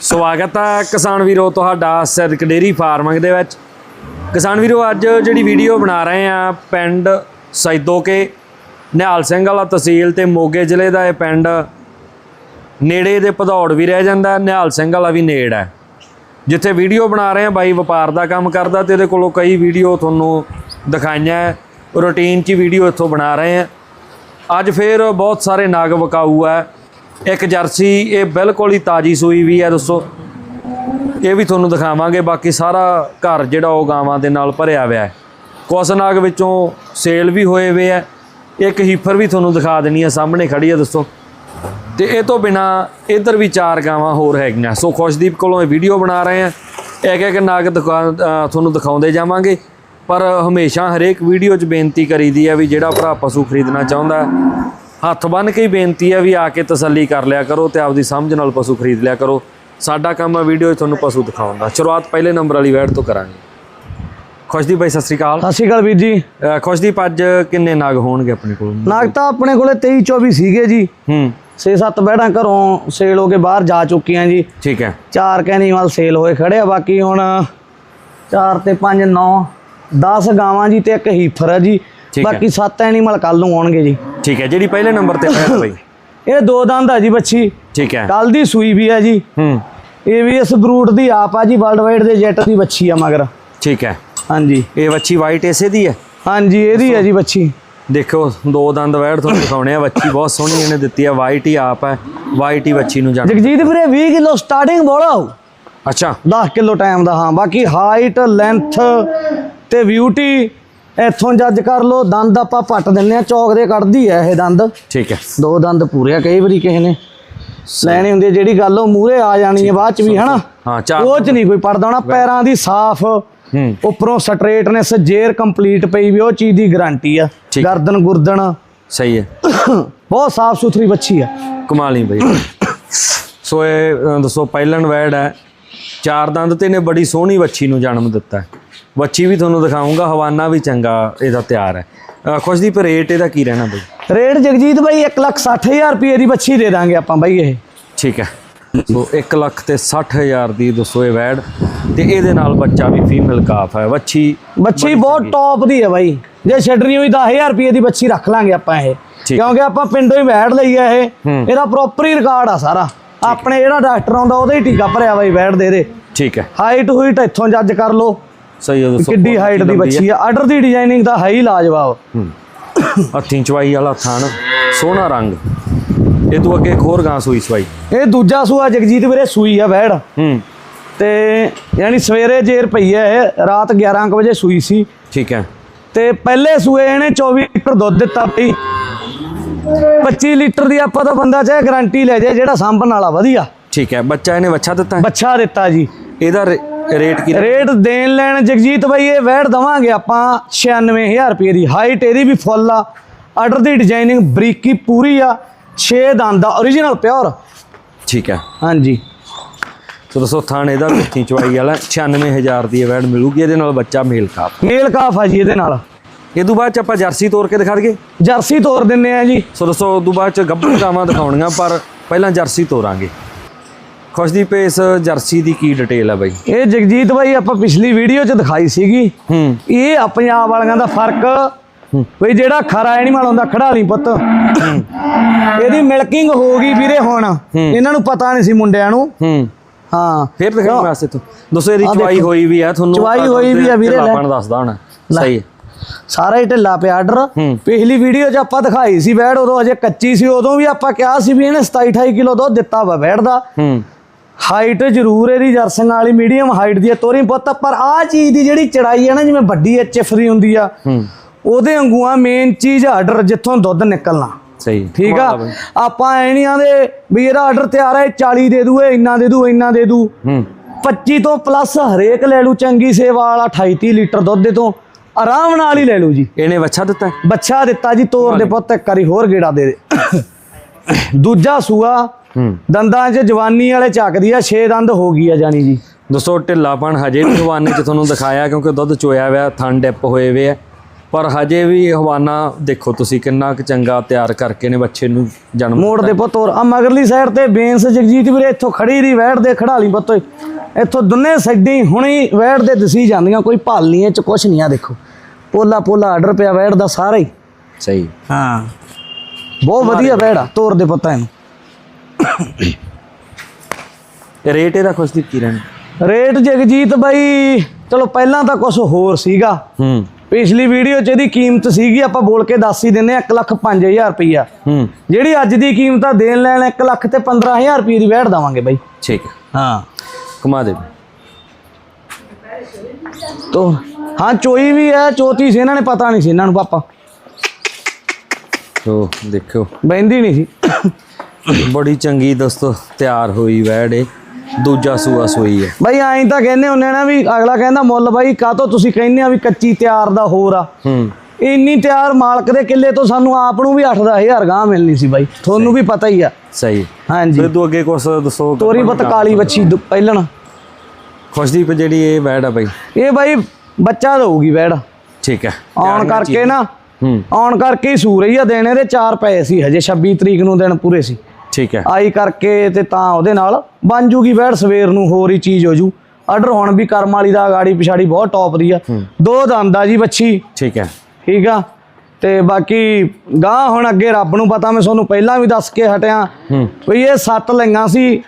ਸਵਾਗਤ ਹੈ ਕਿਸਾਨ ਵੀਰੋ, ਤੁਹਾਡਾ ਸਿਰਕ ਡੇਰੀ ਫਾਰਮਿੰਗ ਦੇ ਵਿੱਚ। ਕਿਸਾਨ ਵੀਰੋ, ਅੱਜ ਜਿਹੜੀ ਵੀਡੀਓ ਬਣਾ ਰਹੇ ਆ ਪਿੰਡ ਸੈਦੋਕੇ, ਨਿਹਾਲ ਸਿੰਘ ਵਾਲਾ ਤਹਿਸੀਲ ਤੇ ਮੋਗੇ ਜ਼ਿਲ੍ਹੇ ਦਾ ਇਹ ਪਿੰਡ। ਨੇੜੇ ਦੇ ਭਦੌੜ ਵੀ ਰਹਿ ਜਾਂਦਾ, ਨਿਹਾਲ ਸਿੰਘ ਵਾਲਾ ਵੀ ਨੇੜ ਹੈ। ਜਿੱਥੇ ਵੀਡੀਓ ਬਣਾ ਰਹੇ ਆ, ਬਾਈ ਵਪਾਰ ਦਾ ਕੰਮ ਕਰਦਾ ਤੇ ਇਹਦੇ ਕੋਲੋਂ ਕਈ ਵੀਡੀਓ ਤੁਹਾਨੂੰ ਦਿਖਾਈਆਂ ਰੂਟੀਨ 'ਚ ਵੀਡੀਓ ਇੱਥੋਂ ਬਣਾ ਰਹੇ ਆ। ਅੱਜ ਫੇਰ ਬਹੁਤ ਸਾਰੇ ਨਾਗ ਵਕਾਊ ਹੈ। ਇੱਕ ਜਰਸੀ, ਇਹ ਬਿਲਕੁਲ ਹੀ ਤਾਜੀ ਸੂਈ ਵੀ ਹੈ ਦੋਸਤੋ। ਇਹ ਵੀ ਤੁਹਾਨੂੰ ਦਿਖਾਵਾਂਗੇ, ਬਾਕੀ ਸਾਰਾ ਘਰ ਜਿਹੜਾ ਉਹ ਗਾਵਾਂ ਦੇ ਨਾਲ ਭਰਿਆ ਹੋਇਆ ਹੈ। ਕੁਛ ਨਾਗ ਵਿੱਚੋਂ ਸੇਲ ਵੀ ਹੋਏ ਹੋਏ ਹੈ। ਇੱਕ ਹੀਫਰ ਵੀ ਤੁਹਾਨੂੰ ਦਿਖਾ ਦੇਣੀ ਹੈ, ਸਾਹਮਣੇ ਖੜੀ ਹੈ ਦੋਸਤੋ। ਤੇ ਇਹ ਤੋਂ ਬਿਨਾ ਇੱਧਰ ਵੀ ਚਾਰ ਗਾਵਾਂ ਹੋਰ ਹੈਗੀਆਂ। ਸੋ ਖੁਸ਼ਦੀਪ ਕੋਲੋਂ ਇਹ ਵੀਡੀਓ ਬਣਾ ਰਹੇ ਆ ਇੱਕ ਇੱਕ ਨਾਗ ਦਿਖਾ- ਤੁਹਾਨੂੰ ਦਿਖਾਉਂਦੇ ਜਾਵਾਂਗੇ। ਪਰ ਹਮੇਸ਼ਾ ਹਰੇਕ ਵੀਡੀਓ 'ਚ ਬੇਨਤੀ ਕਰੀਦੀ ਹੈ ਵੀ ਜਿਹੜਾ ਭਰਾ ਪਸ਼ੂ ਖਰੀਦਣਾ ਚਾਹੁੰਦਾ ਹੱਥ ਬੰਨ ਕੇ ਹੀ ਬੇਨਤੀ ਹੈ ਵੀ ਆ ਕੇ ਤਸੱਲੀ ਕਰ ਲਿਆ ਕਰੋ ਤੇ ਆਪਦੀ ਸਮਝ ਨਾਲ ਪਸ਼ੂ ਖਰੀਦ ਲਿਆ ਕਰੋ। ਸਾਡਾ ਕੰਮ ਹੈ ਵੀਡੀਓ 'ਚ ਤੁਹਾਨੂੰ ਪਸ਼ੂ ਦਿਖਾਉਣ ਦਾ। ਸ਼ੁਰੂਆਤ ਪਹਿਲੇ ਨੰਬਰ ਵਾਲੀ ਵੈਡ ਤੋਂ ਕਰਾਂਗੇ। ਖੁਸ਼ਦੀਪ ਭਾਈ ਸਤਿ ਸ੍ਰੀ ਅਕਾਲ। ਸਤਿ ਸ਼੍ਰੀ ਅਕਾਲ ਵੀਰ ਜੀ। ਖੁਸ਼ਦੀਪ ਅੱਜ ਕਿੰਨੇ ਨਾਗ ਹੋਣਗੇ ਆਪਣੇ ਕੋਲ? ਨਾਗ ਤਾਂ ਆਪਣੇ ਕੋਲੇ 23 24 ਸੀਗੇ ਜੀ। ਹੂੰ। 6-7 ਬੈੜਾਂ ਘਰੋਂ ਸੇਲ ਹੋ ਕੇ ਬਾਹਰ ਜਾ ਚੁੱਕੀਆਂ ਜੀ। ਠੀਕ ਹੈ। ਚਾਰ ਕੈਨੀਮਲ ਸੇਲ ਹੋਏ ਖੜੇ ਆ ਬਾਕੀ ਹੁਣ 4 ਤੇ 5 9 10 ਗਾਵਾਂ ਜੀ ਤੇ ਇੱਕ ਹੀਫਰ ਹੈ ਜੀ। ਬਾਕੀ 7 ਐਨੀਮਲ ਕੱਲ ਨੂੰ ਆਉਣਗੇ ਜੀ। ਠੀਕ ਹੈ ਜਿਹੜੀ ਪਹਿਲੇ ਨੰਬਰ ਤੇ ਹੈ ਬਾਈ। ਇਹ ਦੋ ਦੰਦ ਆ ਜੀ ਬੱਚੀ। ਠੀਕ ਹੈ। ਕੱਲ ਦੀ ਸੂਈ ਵੀ ਹੈ ਜੀ। ਹੂੰ। ਇਹ ਵੀ ਇਸ ਬਰੂਟ ਦੀ ਆਪ ਆ ਜੀ ਵਰਲਡ ਵਾਈਡ ਦੇ ਜੈਟ ਦੀ ਬੱਚੀ ਆ ਮਗਰ। ਠੀਕ ਹੈ। ਹਾਂਜੀ। ਇਹ ਵੱਛੀ ਵਾਈਟ ਇਸੇ ਦੀ ਹੈ? ਹਾਂਜੀ ਇਹਦੀ ਹੈ ਜੀ ਬੱਚੀ। ਦੇਖੋ ਦੋ ਦੰਦ ਵੈੜ ਤੁਹਾਨੂੰ ਦਿਖਾਉਣੇ ਆ। ਵੱਛੀ ਬਹੁਤ ਸੋਹਣੀ ਇਹਨੇ ਦਿੱਤੀ ਆ। ਵਾਈਟ ਹੀ ਆਪ ਹੈ। ਵਾਈਟ ਹੀ ਵੱਛੀ ਨੂੰ ਜਾਣ। ਜਗਜੀਤ ਵੀਰੇ 20 ਕਿਲੋ ਸਟਾਰਟਿੰਗ ਬੋਲਾ ਹੋਊ ਅੱਛਾ। 10 ਕਿਲੋ ਟਾਈਮ ਦਾ ਹਾਂ। ਬਾਕੀ ਹਾਈਟ ਲੈਂਥ ਤੇ ਬਿਊਟੀ ਇੱਥੋਂ ਜੱਜ ਕਰ ਲੋ ਦੰਦ ਆਪਾਂ ਪੱਟ ਦਿੰਨੇ ਆ ਚੌਕ ਦੇ ਕੱਢਦੀ ਐ ਇਹ ਦੰਦ। ਠੀਕ ਹੈ। ਦੋ ਦੰਦ ਪੂਰੇ ਆ ਕਈ ਵਾਰੀ ਕਿਸੇ ਨੇ ਲੈਣੀ ਹੁੰਦੀ ਜਿਹੜੀ ਗੱਲ ਉਹ ਮੂਹਰੇ ਆ ਜਾਣੀ ਹੈ ਬਾਅਦ ਚ ਵੀ ਹਨਾ? ਹਾਂ ਚਾਰ ਉਹ ਚ ਨਹੀਂ ਕੋਈ ਪੜਦਾ ਹੋਣਾ ਪੈਰਾਂ ਦੀ ਸਾਫ਼ ਉੱਪਰੋਂ ਸਟ੍ਰੇਟਨੈਸ ਜੇਰ ਕੰਪਲੀਟ ਪਈ ਵੀ ਉਹ ਚੀਜ਼ ਦੀ ਗਾਰੰਟੀ ਆ। ਗਰਦਨ ਗੁਰਦਨ। ਸਹੀ ਹੈ। ਬਹੁਤ ਸਾਫ਼ ਸੁਥਰੀ ਬੱਚੀ ਆ। ਕਮਾਲ ਬਈ। ਸੋ ਇਹ ਦੱਸੋ ਪਹਿਲਣ ਵੈੜ ਹੈ। ਚਾਰ ਦੰਦ ਤੇ ਨੇ ਬੜੀ ਸੋਹਣੀ ਵੱਛੀ ਨੂੰ ਜਨਮ ਦਿੱਤਾ ਵੱਛੀ ਵੀ ਤੁਹਾਨੂੰ ਦਿਖਾਉਂਗਾ ਹਵਾਨਾ ਵੀ ਚੰਗਾ ਇਹਦਾ ਤਿਆਰ ਹੈ। ਖੁਸ਼ਦੀਪ ਰੇਟ ਇਹਦਾ ਕੀ ਰਹਿਣਾ ਬਈ? ਰੇਟ ਜਗਜੀਤ ਬਾਈ 160000 ਰੁਪਏ ਦੀ ਬੱਚੀ ਦੇ ਦਾਂਗੇ ਆਪਾਂ ਬਾਈ ਇਹ। ਠੀਕ ਹੈ। ਸੋ 1 ਲੱਖ ਤੇ 60000 ਦੀ ਦੱਸੋ ਇਹ ਵੈੜ ਤੇ ਇਹਦੇ ਨਾਲ ਬੱਚਾ ਵੀ ਫੀਮੇਲ ਕਾਫ ਹੈ। ਵੱਛੀ ਬੱਚੀ ਬਹੁਤ ਟੌਪ ਦੀ ਹੈ ਬਾਈ। ਜੇ ਛੱਡਣੀ ਹੋਈ 10000 ਰੁਪਏ ਦੀ ਬੱਚੀ ਰੱਖ ਲਾਂਗੇ ਆਪਾਂ ਇਹ। ਕਿਉਂਕਿ ਆਪਾਂ ਪਿੰਡੋਂ ਹੀ ਬੈਠ ਲਈ ਆ ਇਹ। ਇਹਦਾ ਪ੍ਰੋਪਰ ਹੀ ਰਿਕਾਰਡ ਆ ਸਾਰਾ। ਆਪਣੇ ਜਿਹੜਾ ਡਾਕਟਰ ਆਉਂਦਾ ਉਹਦਾ ਹੀ ਟੀਕਾ ਭਰਿਆ ਬਾਈ ਬੈਠ ਦੇ ਦੇ ਠੀਕ ਹੈ। ਹਾਈਟ ਹੁਈਟ ਇੱਥੋਂ ਜੱਜ ਕਰ ਲੋ ਸਹੀ ਹੈ ਦੱਸੋ ਕਿੱਡੀ ਹਾਈਟ ਦੀ ਬੱਚੀ ਆ ਆਰਡਰ ਦੀ ਡਿਜ਼ਾਈਨਿੰਗ ਦਾ ਹੈ ਹੀ ਲਾਜਵਾਬ। ਹੱਥੀਂ ਚਵਾਈ ਵਾਲਾ ਥਣ ਸੋਹਣਾ ਰੰਗ। ਇਹ ਤੋਂ ਅੱਗੇ ਇੱਕ ਹੋਰ ਗਾਂ ਸੂਈ ਸਵਾਈ। ਇਹ ਦੂਜਾ ਸੂਆ ਜਗਜੀਤ ਵੀਰੇ ਸੂਈ ਆ ਹੂੰ। ਤੇ ਯਾਨੀ ਸਵੇਰੇ ਜੇਰ ਪਈ ਹੈ ਇਹ ਰਾਤ 11 ਕੁ ਵਜੇ ਸੂਈ ਸੀ। ਠੀਕ ਹੈ। ਤੇ ਪਹਿਲੇ ਸੂਏ ਇਹਨੇ 24 ਲੀਟਰ ਦੁੱਧ ਦਿੱਤਾ ਬਈ। 25 ਲੀਟਰ ਦੀ ਆਪਾਂ ਤਾਂ ਬੰਦਾ ਚਾਹੇ ਗਾਰੰਟੀ ਲੈ ਜਾਏ ਜਿਹੜਾ ਸਾਂਭਣ ਵਾਲਾ ਵਧੀਆ। ਠੀਕ ਹੈ ਬੱਚਾ ਇਹਨੇ ਵੱਛਾ ਦਿੱਤਾ ਹੈ? ਬੱਚਾ ਦਿੱਤਾ ਜੀ। ਇਹਦਾ ਰੇਟ ਕੀ ਰੇਟ ਦੇਣ ਲੈਣ ਜਗਜੀਤ ਬਾਈ ਇਹ ਵੈੜ ਦਵਾਂਗੇ ਆਪਾਂ 96000 ਰੁਪਏ ਦੀ। ਹਾਈਟ ਇਹਦੀ ਵੀ ਫੁੱਲ ਆ। ਆਰਡਰ ਦੀ ਡਿਜ਼ਾਈਨਿੰਗ ਬਰੀਕੀ ਪੂਰੀ ਆ। 6 ਦੰਦ ਦਾ origignal ਪਿਓਰ ਠੀਕ ਹੈ। ਹਾਂਜੀ। ਸੋ ਦੱਸੋ ਥਣ ਇਹਦਾ ਹੱਥੀਂ ਚਵਾਈ ਵਾਲਾ 96000 ਦੀ ਇਹ ਵੈੜ ਮਿਲੂਗੀ। ਇਹਦੇ ਨਾਲ ਬੱਚਾ ਮੇਲ ਕਾਪ ਮੇਲ ਕਾਫ ਆ ਜੀ ਇਹਦੇ ਨਾਲ। ਇਹ ਤੋਂ ਬਾਅਦ ਚ ਆਪਾਂ ਜਰਸੀ ਤੋੜ ਕੇ ਦਿਖਾ ਦਈਏ। ਜਰਸੀ ਤੋਰ ਦਿੰਨੇ ਆ ਜੀ। ਸੋ ਦੱਸੋ ਉਦੋਂ ਬਾਅਦ ਚ ਗੱਭਰੂ ਗਾਵਾਂ ਦਿਖਾਉਣੀਆਂ ਪਰ ਪਹਿਲਾਂ ਜਰਸੀ ਤੋਰਾਂਗੇ। ਖੁਸ਼ਦੀਪ ਇਸ ਜਰਸੀ ਦੀ ਕੀ ਡਿਟੇਲ ਹੈ ਬਾਈ? ਇਹ ਜਗਜੀਤ ਬਾਈ ਆਪਾਂ ਪਿਛਲੀ ਵੀਡੀਓ 'ਚ ਦਿਖਾਈ ਸੀਗੀ। ਹੂੰ। ਇਹ ਆ ਪੰਜਾਬ ਵਾਲਿਆਂ ਦਾ ਫ਼ਰਕ ਬਈ ਜਿਹੜਾ ਖਰਾ ਐਨੀਮਲ ਹੁੰਦਾ ਖੜਾਲੀ ਪੁੱਤ। ਇਹਦੀ ਮਿਲਕਿੰਗ ਹੋ ਗਈ ਵੀਰੇ ਹੁਣ। ਇਹਨਾਂ ਨੂੰ ਪਤਾ ਨਹੀਂ ਸੀ ਮੁੰਡਿਆਂ ਨੂੰ। ਹੂੰ। ਹਾਂ। ਫੇਰ ਦਿਖਾਈ ਵਾਸਤੇ ਤੋਂ। ਦੱਸੋ ਇਹਦੀ ਚਵਾਈ। ਹੋਈ ਵੀ ਆ ਤੁਹਾਨੂੰ ਚਵਾਈ ਹੋਈ ਵੀ ਆ ਵੀਰੇ, ਲੈ। ਆਪਾਂ ਦੱਸਦਾ ਹੁਣ। ਸਹੀ ਸਾਰਾ ਹੀ ਢਿੱਲਾ ਪਿਆ ਆਰਡਰ। ਪਿਛਲੀ ਵੀਡੀਓ 'ਚ ਆਪਾਂ ਦਿਖਾਈ ਸੀ ਬੈੜ ਉਦੋਂ ਅਜੇ ਕੱਚੀ ਸੀ ਉਦੋਂ ਵੀ ਆਪਾਂ ਕਿਹਾ ਸੀ ਵੀ ਇਹਨੇ 27 28 ਕਿਲੋ ਦੁੱਧ ਦਿੱਤਾ ਵਾ ਬੈੜ ਦਾ। ਹਾਈਟ ਜ਼ਰੂਰ ਇਹਦੀ ਜਰਸਨ ਵਾਲੀ ਮੀਡੀਅਮ ਹਾਈਟ ਦੀ ਹੈ ਤੋਰੀ ਪੁੱਤ ਪਰ ਆਹ ਚੀਜ਼ ਦੀ ਜਿਹੜੀ ਚੜਾਈ ਹੈ ਨਾ ਜਿਵੇਂ ਵੱਡੀ ਐਚਐਫ ਦੀ ਹੁੰਦੀ ਆ ਉਹਦੇ ਵਾਂਗੂ ਆ ਮੇਨ ਚੀਜ਼ ਆਰਡਰ ਜਿੱਥੋਂ ਦੁੱਧ ਨਿਕਲਣਾ। ਸਹੀ। ਠੀਕ ਆ। ਆਪਾਂ ਐ ਨਹੀਂ ਆਂਦੇ ਵੀ ਇਹਦਾ ਆਰਡਰ ਤਿਆਰ ਹੈ 40 ਦੇ ਦੂ ਇਹ ਇੰਨਾ ਦੇ ਦੂ ਇੰਨਾ ਦੇ ਦੂ। ਹੂੰ। 25 ਤੋਂ ਪਲੱਸ ਹਰੇਕ ਲੈ ਲੂ ਚੰਗੀ ਸੇਵਾ ਵਾਲਾ 28 30 ਲੀਟਰ ਦੁੱਧ ਦੇ ਤੋਂ ਆਰਾਮ ਨਾਲ ਹੀ ਲੈ ਲੂ ਜੀ। ਇਹਨੇ ਵੱਛਾ ਦਿੱਤਾ? ਬੱਚਾ ਦਿੱਤਾ ਜੀ ਤੋਰ ਦੇ ਪੁੱਤ ਇੱਕ ਵਾਰੀ ਹੋਰ ਗੇੜਾ ਦੇ ਦੇ। ਦੂਜਾ ਸੂਆ ਦੰਦਾਂ 'ਚ ਜਵਾਨੀ ਵਾਲੇ ਚੱਕਦੀ ਆ 6 ਦੰਦ ਹੋ ਗਈ ਆ ਜਾਨੀ ਜੀ। ਦੋਸਤੋ ਢਿੱਲਾਪਣ ਹਜੇ ਵੀ ਹਵਾਨੇ ਚ ਤੁਹਾਨੂੰ ਦਿਖਾਇਆ ਕਿਉਂਕਿ ਦੁੱਧ ਚੋਇਆ ਹੋਇਆ ਥਣ ਡਿਪ ਹੋਏ ਹੋਏ ਆ। ਪਰ ਹਜੇ ਵੀ ਹਵਾਨਾ ਦੇਖੋ ਤੁਸੀਂ ਕਿੰਨਾ ਕੁ ਚੰਗਾ ਤਿਆਰ ਕਰਕੇ ਨੇ ਬੱਚੇ ਨੂੰ ਜਨਮ ਮੋੜ ਦੇ ਪੁੱਤ ਹੋਰ। ਆ ਮਗਰਲੀ ਸਾਈਡ ਤੇ ਬੇਂਸ ਜਗਜੀਤ ਵੀਰੇ ਇੱਥੋਂ ਖੜੀ ਦੀ ਵੈੜ ਦੇ ਖੜਾਲੀ ਪੁੱਤ ਇੱਥੋਂ ਦੁੰਨੇ ਸਾਈਡਾਂ ਹੁਣੀ ਵੈੜ ਦੇ ਦਸੀ ਜਾਂਦੀਆਂ ਕੋਈ ਭਾਲ ਨਹੀਂ ਇਹ ਚ ਕੁਛ ਨਹੀਂ ਆ ਦੇਖੋ। ਪੋਲਾ ਪੋਲਾ ਆਰਡਰ ਪਿਆ ਵੈੜ ਦਾ ਸਾਰਾ ਹੀ। ਸਹੀ। ਹਾਂ। ਬਹੁਤ ਵਧੀਆ ਵੈੜ ਆ ਤੋਰ ਦੇ ਪੁੱਤਾਂ ਇਹਨੂੰ। ਰੇਟ ਇਹਦਾ ਖੁਸ਼ ਦੀ ਕੀ ਰਹਿਣਾ? ਰੇਟ ਜਗਜੀਤ ਬਾਈ ਚਲੋ ਪਹਿਲਾਂ ਤਾਂ ਕੁਝ ਹੋਰ ਸੀਗਾ। ਹੂੰ। ਪਿਛਲੀ ਵੀਡੀਓ 'ਚ ਇਹਦੀ ਕੀਮਤ ਸੀਗੀ ਆਪਾਂ ਬੋਲ ਕੇ ਦੱਸ ਹੀ ਦਿੰਨੇ 1 ਲੱਖ 5000 ਰੁਪਈਆ। ਹੂੰ। ਜਿਹੜੀ ਅੱਜ ਦੀ ਕੀਮਤ ਆ ਦੇਣ ਲੈਣ 1 ਲੱਖ ਤੇ 15000 ਰੁਪਏ ਦੀ ਵੈੜ ਦਵਾਂਗੇ ਬਾਈ। ਠੀਕ ਹੈ। ਕਮਾ ਦੇ। ਤੋ ਹਾਂ ਚੋਈ ਵੀ ਹੈ ਚੋਤੀ ਸੀ ਇਹਨਾਂ ਨੇ ਪਤਾ ਨਹੀਂ ਸੀ ਇਹਨਾਂ ਨੂੰ ਪਾਪਾ। ਤੋ ਦੇਖਿਓ। ਬੈਂਦੀ ਨਹੀਂ ਸੀ। ਬੜੀ ਚੰਗੀ ਦੋਸਤੋ ਤਿਆਰ ਹੋਈ ਵੈੜ ਦੂਜਾ ਸੂਆ ਸੋਈ ਹੈ। ਬਾਈ ਐਂ ਤਾਂ ਕਹਿੰਦੇ ਹੁੰਨੇ ਨਾ ਵੀ ਅਗਲਾ ਕਹਿੰਦਾ ਮੁੱਲ ਬਾਈ ਕਾਹਤੋਂ ਤੁਸੀਂ ਕਹਿੰਦੇ ਆ ਵੀ ਕੱਚੀ ਤਿਆਰ ਦਾ ਹੋਰ ਆ? ਹੂੰ। ਇੰਨੀ ਤਿਆਰ ਮਾਲਕ ਦੇ ਕਿੱਲੇ ਤੋਂ ਸਾਨੂੰ ਆਪ ਨੂੰ ਵੀ 8-10000 ਗਾਂ ਮਿਲਣੀ ਸੀ ਬਾਈ। ਤੁਹਾਨੂੰ ਵੀ ਪਤਾ ਹੀ ਆ। ਸਹੀ। ਹਾਂਜੀ। ਫਿਰ ਤੂੰ ਅੱਗੇ ਕੁਛ ਦੱਸੋ ਤੋਰੀ ਬਤ ਕਾਲੀ ਬੱਚੀ ਪਹਿਲਣ। ਖੁਸ਼ਦੀਪ ਜਿਹੜੀ ਇਹ ਵੈੜ ਆ ਬਾਈ। ਇਹ ਬਾਈ ਬੱਚਾ ਦਊਗੀ ਵੈੜ। ਠੀਕ ਹੈ। ਆਉਣ ਕਰਕੇ ਨਾ ਹੂੰ। ਆਉਣ ਕਰਕੇ ਹੀ ਸੂ ਰਹੀ ਆ ਦੇਣੇ ਦੇ 4 ਪਏ ਸੀ ਹਜੇ 26 ਤਰੀਕ ਨੂੰ ਦਿਨ ਪੂਰੇ ਸੀ। ਠੀਕ ਹੈ। ਆਈ ਕਰਕੇ ਤੇ ਤਾਂ ਉਹਦੇ ਨਾਲ ਬਣ ਜੂਗੀ ਵੈੜ ਸਵੇਰ ਨੂੰ ਹੋਰ ਹੀ ਚੀਜ਼ ਹੋ ਜੂ। ਆਰਡਰ ਹੁਣ ਵੀ ਕਰਮ ਵਾਲੀ ਦਾ ਗਾੜੀ ਪਿਛਾੜੀ ਬਹੁਤ ਟੌਪ ਦੀ ਆ। ਦੋ ਦੰਦ ਆ ਜੀ ਬੱਚੀ। ਠੀਕ ਹੈ। ਠੀਕ ਆ। ਤੇ ਬਾਕੀ ਗਾਂ ਹੁਣ ਅੱਗੇ ਰੱਬ ਨੂੰ ਪਤਾ ਮੈਂ ਤੁਹਾਨੂੰ ਪਹਿਲਾਂ ਵੀ ਦੱਸ ਕੇ ਹਟਿਆ। ਵੀ ਇਹ ਸੱਤ ਲਈਆਂ ਸੀ।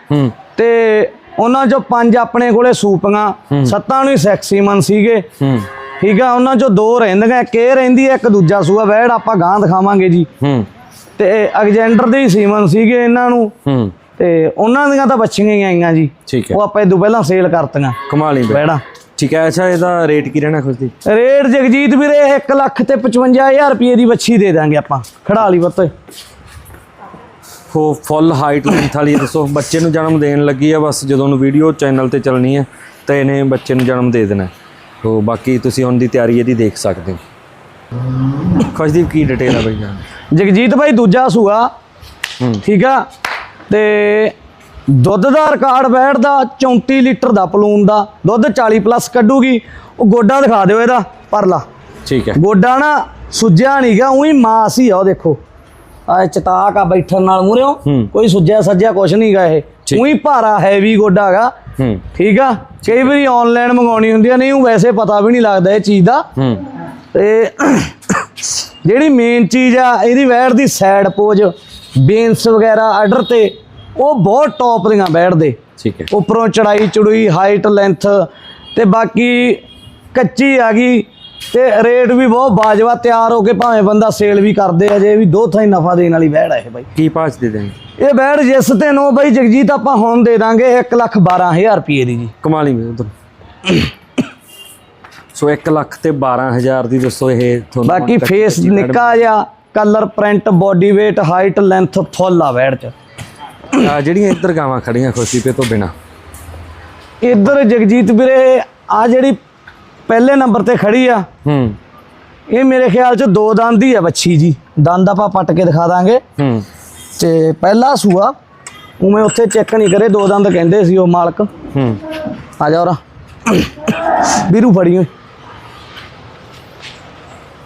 ਤੇ ਉਹਨਾਂ ਚੋਂ ਪੰਜ ਆਪਣੇ ਕੋਲੇ ਸੂਪੀਆਂ ਸੱਤਾਂ ਨੂੰ ਹੀ ਸੈਕਸੀ ਮਨ ਸੀਗੇ ਠੀਕ ਆ ਉਹਨਾਂ ਚੋਂ ਦੋ ਰਹਿੰਦੀਆਂ ਇੱਕ ਇਹ ਰਹਿੰਦੀ ਹੈ ਇੱਕ ਦੂਜਾ ਸੂਆ। ਵੈੜ ਆਪਾਂ ਗਾਂ ਦਿਖਾਵਾਂਗੇ ਜੀ। ਤੇ ਅਗਜੈਂਡਰ ਦੇ ਹੀ ਸੀਮਨ ਸੀਗੇ ਇਹਨਾਂ ਨੂੰ। ਹੂੰ। ਤੇ ਉਹਨਾਂ ਦੀਆਂ ਤਾਂ ਬੱਚੀਆਂ ਹੀ ਆਈਆਂ ਜੀ। ਠੀਕ ਹੈ। ਉਹ ਆਪਾਂ ਇਦੋਂ ਪਹਿਲਾਂ ਸੇਲ ਕਰਤੀਆਂ। ਕਮਾਲੀ ਬਾਈ। ਵੈੜਾਂ ਠੀਕ ਹੈ ਅੱਛਾ ਇਹਦਾ ਰੇਟ ਕੀ ਰਹਿਣਾ ਖੁਸ਼ਦੀਪ ਰੇਟ ਜਗਜੀਤ ਵੀਰੇ 1 ਲੱਖ ਤੇ 55000 ਰੁਪਏ ਦੀ ਬੱਚੀ ਦੇ ਦਾਂਗੇ ਆਪਾਂ। ਖੜਾ ਲਈ ਬੱਤੇ ਉਹ ਫੁੱਲ ਹਾਈਟ ਲੈਂਥ ਵਾਲੀ ਹੈ, ਦੱਸੋ। ਬੱਚੇ ਨੂੰ ਜਨਮ ਦੇਣ ਲੱਗੀ ਆ ਬਸ ਜਦੋਂ ਨੂੰ ਵੀਡੀਓ ਚੈਨਲ ਤੇ ਚੱਲਣੀ ਹੈ ਤਾਂ ਇਹਨੇ ਬੱਚੇ ਨੂੰ ਜਨਮ ਦੇ ਦੇਣਾ। ਤੋ ਬਾਕੀ ਤੁਸੀਂ ਹੁਣ ਦੀ ਤਿਆਰੀ ਇਹਦੀ ਦੇਖ ਸਕਦੇ ਹੋ। ਖੁਸ਼ਦੀਪ ਕੀ ਡਿਟੇਲ ਹੈ ਬਈ? ਜਾਨ ਜਗਜੀਤ ਭਾਈ ਦੂਜਾ ਸੂਆ। ਠੀਕ ਆ? ਤੇ ਦੁੱਧ ਦਾ ਰਿਕਾਰਡ ਬੈਠਦਾ 34 ਲੀਟਰ ਦਾ ਪਲੂਨ ਦਾ। ਦੁੱਧ 40 ਪਲੱਸ ਕੱਢੂਗੀ। ਉਹ ਗੋਡਾ ਦਿਖਾ ਦਿਓ ਇਹਦਾ ਪਰਲਾ। ਠੀਕ ਹੈ। ਗੋਡਾ ਨਾ ਸੁੱਜਿਆ ਨਹੀਂ ਗਾ ਉਹੀ ਮਾਸ ਹੀ ਆ ਉਹ ਦੇਖੋ। ਆ ਚਟਾਕ ਆ ਬੈਠਣ ਨਾਲ ਮੂਰਿਓ। ਕੋਈ ਸੁੱਜਿਆ ਸੱਜਿਆ ਕੁਛ ਨਹੀਂ ਗਾ ਇਹ। ਉਹੀ ਭਾਰਾ ਹੈਵੀ ਗੋਡਾ ਹੈਗਾ ਠੀਕ ਆ? ਕਈ ਵਾਰੀ ਆਨਲਾਈਨ ਮੰਗਾਉਣੀ ਹੁੰਦੀ ਆ ਨਹੀਂ ਉਹ ਵੈਸੇ ਪਤਾ ਵੀ ਨਹੀਂ ਲੱਗਦਾ ਇਹ ਚੀਜ਼ ਦਾ। ਤੇ ਜਿਹੜੀ ਮੇਨ ਚੀਜ਼ ਆ ਇਹਦੀ ਵੈੜ ਦੀ ਸਾਈਡ ਪੋਜ ਬੇਨਸ ਵਗੈਰਾ ਆਰਡਰ ਤੇ ਉਹ ਬਹੁਤ ਟੌਪ ਦੀਆਂ ਬੈਠਦੇ ਠੀਕ ਹੈ। ਉੱਪਰੋਂ ਚੜਾਈ ਚੜੂਈ ਹਾਈਟ ਲੈਂਥ ਤੇ ਬਾਕੀ ਕੱਚੀ ਆ ਗਈ ਤੇ ਰੇਟ ਵੀ ਬਹੁਤ ਬਾਜਵਾ ਤਿਆਰ ਹੋ ਕੇ ਭਾਵੇਂ ਬੰਦਾ ਸੇਲ ਵੀ ਕਰਦੇ ਆ ਜੇ ਵੀ ਦੋ ਥਾਈ ਨਫਾ ਦੇਣ ਵਾਲੀ ਬੈੜ ਆ ਇਹ ਬਾਈ। ਕੀ ਪਾਸ ਦੇ ਦੇਣਗੇ? ਇਹ ਬੈੜ ਜਿਸ ਤੇ ਨੋ ਬਾਈ ਜਗਜੀਤ ਆਪਾਂ ਹੁਣ ਦੇ ਦਾਂਗੇ 1 ਲੱਖ 12000 ਰੁਪਏ ਦੀ ਜੀ। ਕਮਾਲੀ ਮੇਰੇ ਉਧਰ। ਸੋ 1 ਲੱਖ ਤੇ 12000 ਦੀ ਦੱਸੋ ਇਹ ਤੁਹਾਨੂੰ ਬਾਕੀ ਫੇਸ ਨਿੱਕਾ ਜਿਹਾ colour print body weight height length full ਆ ਬੈੜ ਚ। ਆ ਜਿਹੜੀਆਂ ਇੱਧਰ ਗਾਵਾਂ ਖੜੀਆਂ ਖੁਸ਼ੀ ਪੇ ਤੋਂ ਬਿਨਾ। ਇੱਧਰ ਜਗਜੀਤ ਵੀਰੇ ਆ ਜਿਹੜੀ ਪਹਿਲੇ ਨੰਬਰ ਤੇ ਖੜੀ ਆ ਹੂੰ। ਇਹ ਮੇਰੇ ਖਿਆਲ ਚ ਦੋ ਦੰਦ ਹੀ ਆ ਬੱਚੀ ਜੀ। ਦੰਦ ਆਪਾਂ ਪੱਟ ਕੇ ਦਿਖਾ ਦਾਂਗੇ। ਹੂੰ। ਤੇ ਪਹਿਲਾ ਸੂਆ ਉਵੇਂ ਉੱਥੇ ਚੈੱਕ ਨਹੀਂ ਕਰੇ ਦੋ ਦੰਦ ਕਹਿੰਦੇ ਸੀ ਉਹ ਮਾਲਕ। ਹੂੰ। ਆ ਜਾ ਉਰਾ। ਵੀਰੂ ਫੜੀ ਓਏ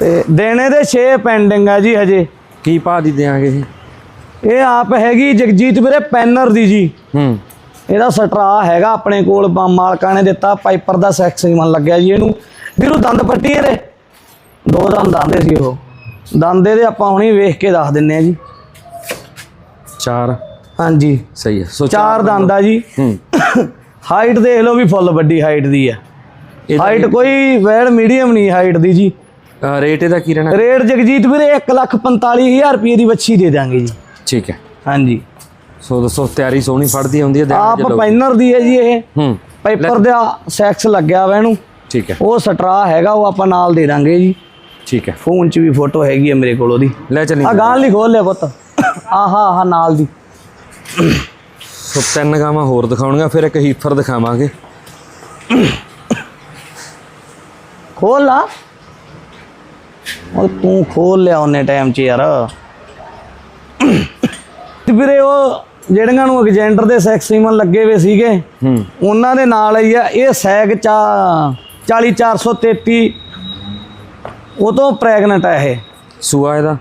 ਤੇ ਦੇਣੇ ਦੇ 6 ਪੈਂਡਿੰਗ ਆ ਜੀ ਹਜੇ। ਕੀ ਪਾ ਦੀ ਦੇਾਂਗੇ ਇਹ ਇਹ ਆਪ ਹੈਗੀ ਜਗਜੀਤ ਵੀਰੇ ਪੈਨਰ ਦੀ ਜੀ। ਹੂੰ। ਇਹਦਾ ਸਟਰਾ ਹੈਗਾ ਆਪਣੇ ਕੋਲ ਮਾਲਕਾਂ ਨੇ ਦਿੱਤਾ ਪਾਈਪਰ ਦਾ ਸੈਕਸ਼ਨ ਲੱਗਿਆ ਜੀ ਇਹਨੂੰ। ਵੀਰੂ ਦੰਦ ਪੱਟੀ ਇਹਦੇ? ਦੋ ਦੰਦ ਆਂਦੇ ਸੀ ਉਹ। ਦੰਦ ਇਹਦੇ ਆਪਾਂ ਹੁਣੀ ਵੇਖ ਕੇ ਦੱਸ ਦਿੰਨੇ ਆ ਜੀ। ਚਾਰ। ਹਾਂਜੀ। ਸਹੀ ਹੈ ਸੋ ਚਾਰ ਦੰਦ ਆ ਜੀ। ਹੂੰ। ਹਾਈਟ ਦੇਖ ਲਓ ਵੀ ਫੁੱਲ ਵੱਡੀ ਹਾਈਟ ਦੀ ਆ। ਹਾਈਟ ਕੋਈ ਵੈੜ ਮੀਡੀਅਮ ਨਹੀਂ ਹਾਈਟ ਦੀ ਜੀ। ਰੇਟ ਇਹਦਾ ਕੀ ਰਹਿਣਾ? ਰੇਟ ਜਗਜੀਤ ਵੀਰੇ 145000 ਰੁਪਏ ਦੀ ਵੱਛੀ ਦੇ ਦਾਂਗੇ ਜੀ। ਠੀਕ ਹੈ। ਹਾਂਜੀ। ਸੋ ਦੱਸੋ ਤਿਆਰੀ ਸੋਹਣੀ ਫੜਦੀ ਹੁੰਦੀ ਹੈ ਆਪ ਪੈਨਰ ਦੀ ਹੈ ਜੀ ਇਹ। ਹੂੰ। ਪਾਈਪਰ ਦਾ ਸੈਕਸ ਲੱਗਿਆ ਵਾ ਇਹਨੂੰ। ਠੀਕ ਹੈ। ਉਹ ਸਟਰਾ ਹੈਗਾ ਉਹ ਆਪਾਂ ਨਾਲ ਦੇ ਦਾਂਗੇ ਜੀ। ਠੀਕ ਹੈ। ਫੋਨ 'ਚ ਵੀ ਫੋਟੋ ਹੈਗੀ ਹੈ ਮੇਰੇ ਕੋਲ ਉਹਦੀ। ਲੈ ਚਲੀ। ਆ ਗਾਂ ਲਈ ਖੋਲ ਲਿਆ ਪੁੱਤ। ਆਹਾ ਆਹਾ ਨਾਲ ਦੀ। ਸੋ ਤਿੰਨ ਗਾਵਾਂ ਹੋਰ ਦਿਖਾਉਣੀਆਂ ਫਿਰ ਇੱਕ ਹੀਫਰ ਦਿਖਾਵਾਂਗੇ। ਖੋਲ ਲਾ। ਉਹ ਤੂੰ ਖੋਲ ਲਿਆ ਉਹਨੇ ਟਾਈਮ 'ਚ ਯਾਰ। ਤੇ ਵੀਰੇ ਉਹ ਜਿਹੜੀਆਂ ਨੂੰ ਐਗਜੈਂਡਰ ਦੇ ਸੈਕਸੀਮਨ ਲੱਗੇ ਹੋਏ ਸੀਗੇ ਹੂੰ। ਉਹਨਾਂ ਦੇ ਨਾਲ ਹੀ ਆ ਇਹ ਸੈਗ ਚਾ 40433 ਉਹ ਤੋਂ ਪ੍ਰੈਗਨੈਂਟ ਹੈ ਇਹ। ਸੂਆ ਇਹਦਾ?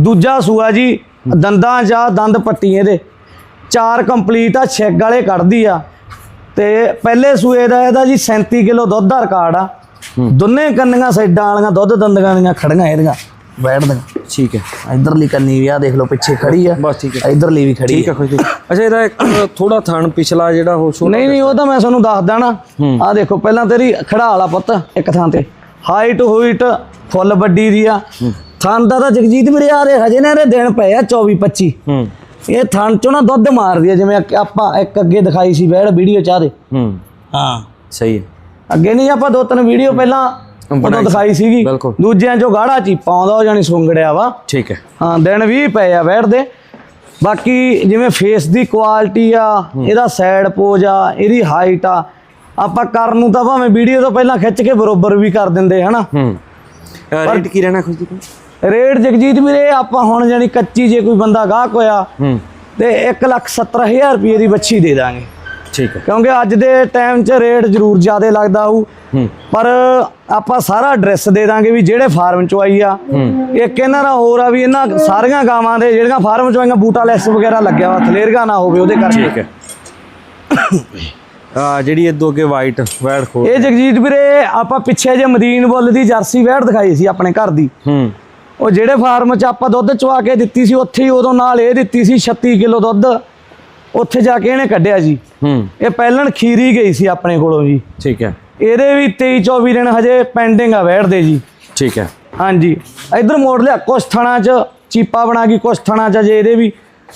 ਦੂਜਾ ਸੂਆ ਜੀ ਦੰਦਾਂ ਜਾਂ ਦੰਦ ਪੱਟੀ ਇਹਦੇ। ਚਾਰ ਕੰਪਲੀਟ ਆ ਛਿੱਗ ਵਾਲੇ ਕੱਢਦੀ ਆ। ਤੇ ਪਹਿਲੇ ਸੂਏ ਦਾ ਇਹਦਾ ਜੀ 37 ਕਿਲੋ ਦੁੱਧ ਦਾ ਰਿਕਾਰਡ ਆ। ਦੋਨੇ ਕੰਨੀਆਂ ਸਾਈਡਾਂ ਵਾਲੀਆਂ ਦੁੱਧ ਦੰਦੀਆਂ ਦੀਆਂ ਖੜੀਆਂ ਇਹਦੀਆਂ ਬੈਠਦੀਆਂ। ਠੀਕ ਹੈ। ਇਧਰਲੀ ਕੰਨੀ ਵੀ ਆ ਦੇਖ ਲਓ ਪਿੱਛੇ ਖੜੀ ਆ। ਬਸ ਠੀਕ ਹੈ। ਇਧਰਲੀ ਵੀ ਖੜੀ ਠੀਕ ਹੈ ਨਹੀਂ ਅੱਛਾ ਇਹਦਾ ਇੱਕ ਥੋੜਾ ਥਣ ਪਿਛਲਾ ਜਿਹੜਾ ਉਹ ਛੋਟਾ ਨਹੀਂ ਨਹੀਂ ਉਹ ਤਾਂ ਮੈਂ ਤੁਹਾਨੂੰ ਦੱਸਦਾ ਨਾ ਆ ਦੇਖੋ ਪਹਿਲਾਂ ਤੇਰੀ ਖੜਾ ਵਾਲਾ ਪੁੱਤ ਇੱਕ ਥਾਂ ਤੇ। ਹਾਈਟ ਹੋਈਟ ਫੁੱਲ ਵੱਡੀ ਦੀ ਆ। ਥਾਂ ਦਾ ਤਾਂ ਜਗਜੀਤ ਵੀਰੇ ਆ ਦੇ ਹਜੇ ਨਾ ਇਹਦੇ ਦਿਨ ਪਏ ਆ 24 25 ਹੂੰ। ਇਹ ਥਾਂ ਚੋਂ ਨਾ ਦੁੱਧ ਮਾਰਦੀ ਆ ਜਿਵੇਂ ਆਪਾਂ ਇੱਕ ਅੱਗੇ ਦਿਖਾਈ ਸੀ ਵੈੜ ਵੀਡੀਓ ਚਾਹ ਦੇ ਹੂੰ। ਹਾਂ। ਸਹੀ ਹੈ। ਅੱਗੇ ਨਹੀਂ ਆਪਾਂ ਦੋ ਤਿੰਨ ਵੀਡੀਓ ਪਹਿਲਾਂ ਉਦੋਂ। ਦਿਖਾਈ ਸੀਗੀ। ਦੂਜਿਆਂ ਚੋਂ ਗਾੜਾ ਚੀਪਾ ਆਉਂਦਾ ਉਹ ਜਾਨੀ ਸੁੰਗੜਿਆ ਵਾ। ਠੀਕ ਹੈ। ਹਾਂ ਦਿਨ 20 ਪਏ ਆ ਵੈੜ ਦੇ। ਬਾਕੀ ਜਿਵੇਂ ਫੇਸ ਦੀ ਕੁਆਲਿਟੀ ਆ ਇਹਦਾ ਸਾਈਡ ਪੋਜ ਆ ਇਹਦੀ ਹਾਈਟ ਆ ਆਪਾਂ ਕਰਨ ਨੂੰ ਤਾਂ ਭਾਵੇਂ ਵੀਡੀਓ ਤੋਂ ਪਹਿਲਾਂ ਖਿੱਚ ਕੇ ਬਰੋਬਰ ਵੀ ਕਰ ਦਿੰਦੇ ਹਨਾ? ਹੂੰ। ਰੇਟ ਕੀ ਰਹਿਣਾ ਖੁਸ਼ਦੀ ਕੋਲ ਰੇਟ ਜਗਜੀਤ ਵੀਰੇ ਆਪਾਂ ਹੁਣ ਜਾਨੀ ਕੱਚੀ ਜੇ ਕੋਈ ਬੰਦਾ ਗਾਹਕ ਹੋਇਆ ਹੂੰ। ਤੇ 170000 ਰੁਪਏ ਦੀ ਬੱਚੀ ਦੇ ਦਾਂਗੇ। ਠੀਕ ਹੈ ਕਿਉਂਕਿ ਅੱਜ ਦੇ ਟਾਈਮ 'ਚ ਰੇਟ ਜ਼ਰੂਰ ਜ਼ਿਆਦਾ ਲੱਗਦਾ ਹੋਊ। ਹੂੰ। ਪਰ ਆਪਾਂ ਸਾਰਾ ਐਡਰੈਸ ਦੇ ਦਾਂਗੇ ਵੀ ਜਿਹੜੇ ਫਾਰਮ ਚੋਂ ਆਈ ਆ। ਇੱਕ ਇਹਨਾਂ ਦਾ ਹੋਰ ਆ ਵੀ ਇਹਨਾਂ ਸਾਰੀਆਂ ਗਾਵਾਂ ਦੇ ਜਿਹੜੀਆਂ ਫਾਰਮ ਚੋਂ ਆਈਆਂ ਬੂਟਾ ਲੈਸ ਵਗੈਰਾ ਲੱਗਿਆ ਵਾ ਥਲੇਰਗਾ ਨਾ ਹੋਵੇ ਉਹਦੇ ਕਰਕੇ। ਠੀਕ ਹੈ ਆ ਜਿਹੜੀ ਇਦੋਂ ਅੱਗੇ ਵਾਈਟ ਵੈੜ ਖੋਲ ਇਹ ਜਗਜੀਤ ਵੀਰੇ ਆਪਾਂ ਪਿੱਛੇ ਜੇ ਮਦੀਨ ਬੁੱਲ ਦੀ ਜਰਸੀ ਵੈੜ ਦਿਖਾਈ ਸੀ ਆਪਣੇ ਘਰ ਦੀ। ਹੂੰ। ਉਹ ਜਿਹੜੇ ਫਾਰਮ 'ਚ ਆਪਾਂ ਦੁੱਧ ਚਵਾ ਕੇ ਦਿੱਤੀ ਸੀ ਉੱਥੇ ਹੀ ਉਦੋਂ ਨਾਲ ਇਹ ਦਿੱਤੀ ਸੀ 36 ਕਿਲੋ ਦੁੱਧ। ਉੱਥੇ ਜਾ ਕੇ ਇਹਨੇ ਕੱਢਿਆ ਜੀ। ਹੂੰ। ਇਹ ਪਹਿਲਣ ਖੀਰੀ ਗਈ ਸੀ ਆਪਣੇ ਕੋਲੋਂ ਜੀ। ਠੀਕ ਹੈ। ਇਹਦੇ ਵੀ 23 24 ਦਿਨ ਹਜੇ ਪੈਂਡਿੰਗ ਆ ਵੈੜ ਦੇ ਜੀ। ਠੀਕ ਹੈ। ਹਾਂਜੀ। ਇਧਰ ਮੋੜ ਲਿਆ ਕੁਛ ਥਣਾ ਚ ਚੀਪਾ ਬਣਾ ਗਈ ਕੁਛ ਥਣਾ ਚ ਜੇ ਇਹਦੇ ਵੀ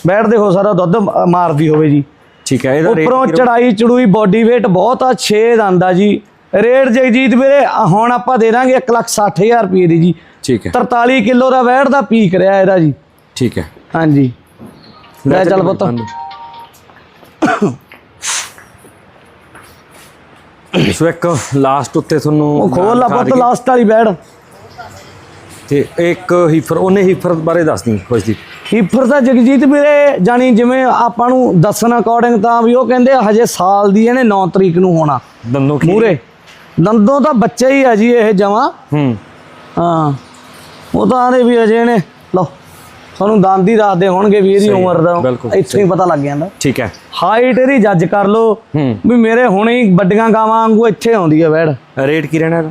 ਬੈਠਦੇ ਹੋ ਸਾਰਾ ਦੁੱਧ ਮਾਰਦੀ ਹੋਵੇ ਜੀ। ਠੀਕ ਹੈ ਇਹਦਾ ਉੱਪਰੋਂ ਚੜਾਈ ਚੜੂਈ ਬੋਡੀ weight ਬਹੁਤ ਆ 6 ਦੰਦ ਜੀ। ਰੇਟ ਜਗਜੀਤ ਵੀਰੇ ਹੁਣ ਆਪਾਂ ਦੇ ਦਾਂਗੇ 160000 ਰੁਪਏ ਦੀ ਜੀ। ਠੀਕ ਹੈ। 43 ਕਿਲੋ ਦਾ ਵੈੜ ਦਾ ਪੀਕ ਰਿਹਾ ਇਹਦਾ ਜੀ। ਠੀਕ ਹੈ। ਹਾਂਜੀ। ਲੈ ਚੱਲ ਪੁੱਤ। ਸੋ ਇੱਕ ਲਾਸਟ ਉੱਤੇ ਤੁਹਾਨੂੰ ਖੋਲ ਲਾ ਪੁੱਤ। ਲਾਸਟ ਵਾਲੀ ਵੈੜ ਤੇ ਇੱਕ ਹੀਫਰ ਉਹਨੇ ਹੀਫਰ ਬਾਰੇ ਦੱਸ ਦੀ ਹੀਫਰ ਦਾ ਜਗਜੀਤ ਵੀਰੇ ਜਾਨੀ ਜਿਵੇਂ ਆਪਾਂ ਨੂੰ ਦੱਸਣ ਅਕੋਰਡਿੰਗ ਤਾਂ ਵੀ ਉਹ ਕਹਿੰਦੇ ਹਜੇ ਸਾਲ ਦੀ ਇਹਨੇ 9 ਤਰੀਕ ਨੂੰ ਹੋਣਾ। ਦੰਦੋਂ ਕੀ? ਮੂਰੇ ਦੰਦੋਂ ਤਾਂ ਬੱਚਾ ਹੀ ਆ ਜੀ ਇਹ ਜਮਾ। ਹੂੰ। ਹਾਂ। ਉਹ ਤਾਂ ਆਂਦੇ ਵੀ ਅਜੇ ਨੇ ਲਓ। ਤੁਹਾਨੂੰ ਦੰਦ ਹੀ ਦੱਸਦੇ ਹੋਣਗੇ ਵੀ ਇਹਦੀ ਉਮਰ ਦਾ। ਇੱਥੋਂ ਹੀ ਪਤਾ ਲੱਗ ਜਾਂਦਾ। ਠੀਕ ਹੈ। ਹਾਈਟ ਇਹਦੀ ਜੱਜ ਕਰ ਲਓ ਵੀ ਮੇਰੇ ਹੁਣੇ ਹੀ ਵੱਡੀਆਂ ਗਾਵਾਂ ਵਾਂਗੂ ਇੱਥੇ ਆਉਂਦੀ ਹੈ ਵੈੜ ਰੇਟ ਕੀ ਰਹਿਣਾ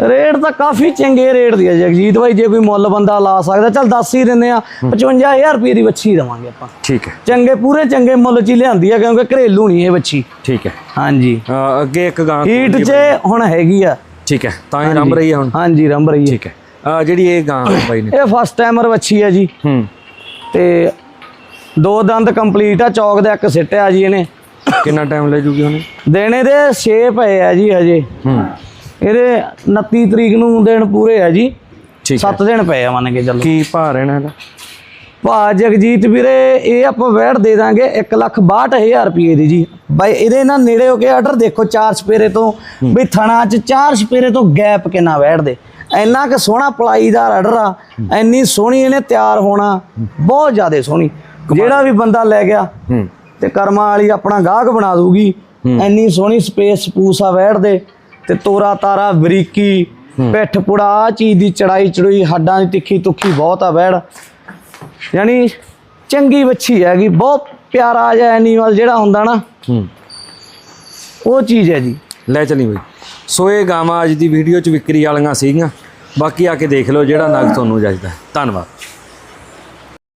ਰੇਟ ਤਾਂ ਕਾਫੀ ਚੰਗੇ ਰੇਟ ਦੀ ਹੈ ਜਗਜੀਤ ਭਾਈ ਜੇ ਕੋਈ ਮੁੱਲ ਬੰਦਾ ਲਾ ਸਕਦਾ ਚੱਲ ਦੱਸ ਹੀ ਦਿੰਦੇ ਆ 55000 ਰੁਪਏ ਦੀ ਵੱਛੀ ਦੇਵਾਂਗੇ ਆਪਾਂ। ਠੀਕ ਹੈ। ਚੰਗੇ ਪੂਰੇ ਚੰਗੇ ਮੁੱਲ ਚ ਹੀ ਲਿਆਂਦੀ ਆ ਕਿਉਂਕਿ ਘਰੇਲੂ ਨਹੀਂ ਇਹ ਵੱਛੀ। ਠੀਕ ਹੈ। ਹਾਂਜੀ। ਅੱਗੇ ਇੱਕ ਗਾਂ ਹੀਟ 'ਚ ਹੁਣ ਹੈਗੀ ਆ। ਠੀਕ ਹੈ। ਤਾਂ ਹੀ ਰੰਭ ਰਹੀ ਹੈ ਹੁਣ। ਹਾਂਜੀ ਰੰਭ ਰਹੀ ਹੈ। ਠੀਕ ਹੈ। ਜਿਹੜੀ ਇਹ ਗਾਂ ਬਾਈ ਨੇ। ਇਹ ਫਸਟ ਟਾਈਮਰ ਵੱਛੀ ਆ ਜੀ। ਹੂੰ। ਤੇ ਦੋ ਦੰਦ ਕੰਪਲੀਟ ਆ ਚੌਕ ਦਾ ਇੱਕ ਸਿੱਟਿਆ ਜੀ ਇਹਨੇ। ਕਿੰਨਾ ਟਾਈਮ ਲੈ ਜੂਗੀ ਹੁਣ? ਦੇਣੇ ਦੇ 6 ਪਏ ਆ ਜੀ ਹਜੇ। ਹੂੰ। ਇਹਦੇ 29 ਤਰੀਕ ਨੂੰ ਦਿਨ ਪੂਰੇ ਆ ਜੀ। ਠੀਕ ਹੈ। 7 ਦਿਨ ਪਏ ਆ ਮੰਨ ਕੇ ਚੱਲੋ। ਕੀ ਭਾਅ ਰਹਿਣਾ ਇਹਦਾ? ਭਾ ਜਗਜੀਤ ਵੀਰੇ ਇਹ ਆਪਾਂ ਵੈੜ ਦੇ ਦਾਂਗੇ 162000 ਰੁਪਏ ਦੀ ਜੀ। ਬਾਈ ਇਹਦੇ ਨਾਲ ਨੇੜੇ ਹੋ ਕੇ ਆਰਡਰ ਦੇਖੋ ਚਾਰ ਸਪੇਰੇ ਤੋਂ। ਵੀ ਥਣਾ 'ਚ ਚਾਰ ਸਪੇਰੇ ਤੋਂ ਗੈਪ ਕਿੰਨਾ ਵੈੜ ਦੇ। ਇੰਨਾ ਕਿ ਸੋਹਣਾ ਪਲਾਈਦਾਰ ਆਰਡਰ ਆ ਇੰਨੀ ਸੋਹਣੀ ਇਹਨੇ ਤਿਆਰ ਹੋਣਾ ਬਹੁਤ ਜ਼ਿਆਦਾ ਸੋਹਣੀ। ਜਿਹੜਾ ਵੀ ਬੰਦਾ ਲੈ ਗਿਆ ਤੇ ਕਰਮਾਂ ਵਾਲੀ ਆਪਣਾ ਗਾਹਕ ਬਣਾ ਦੂਗੀ ਇੰਨੀ ਸੋਹਣੀ ਸਪੇਸ ਸਪੂਸ ਆ ਵੈੜ ਦੇ ਤੇ ਤੋਰਾ ਤਾਰਾ ਬਰੀਕੀ ਪਿੱਠ ਪੁੜਾ ਆਹ ਚੀਜ਼ ਦੀ ਚੜਾਈ ਚੜੂਈ ਹੱਡਾਂ ਦੀ ਤਿੱਖੀ ਤੁੱਖੀ ਬਹੁਤ ਆ ਵੈੜ ਯਾਨੀ ਚੰਗੀ ਵੱਛੀ ਹੈਗੀ ਬਹੁਤ ਪਿਆਰਾ ਜਿਹਾ ਐਨੀਮਲ ਜਿਹੜਾ ਹੁੰਦਾ ਨਾ ਉਹ ਚੀਜ਼ ਹੈ ਜੀ। ਲੈ ਚਲੀ ਬਈ। ਸੋ ਇਹ ਗਾਵਾਂ ਅੱਜ ਦੀ ਵੀਡੀਓ ਚ ਵਿਕਰੀ ਵਾਲੀਆਂ ਸੀਗੀਆਂ। ਬਾਕੀ ਆ ਕੇ ਦੇਖ ਲਓ ਜਿਹੜਾ ਨਗ ਤੁਹਾਨੂੰ ਜੱਜਦਾ। ਧੰਨਵਾਦ।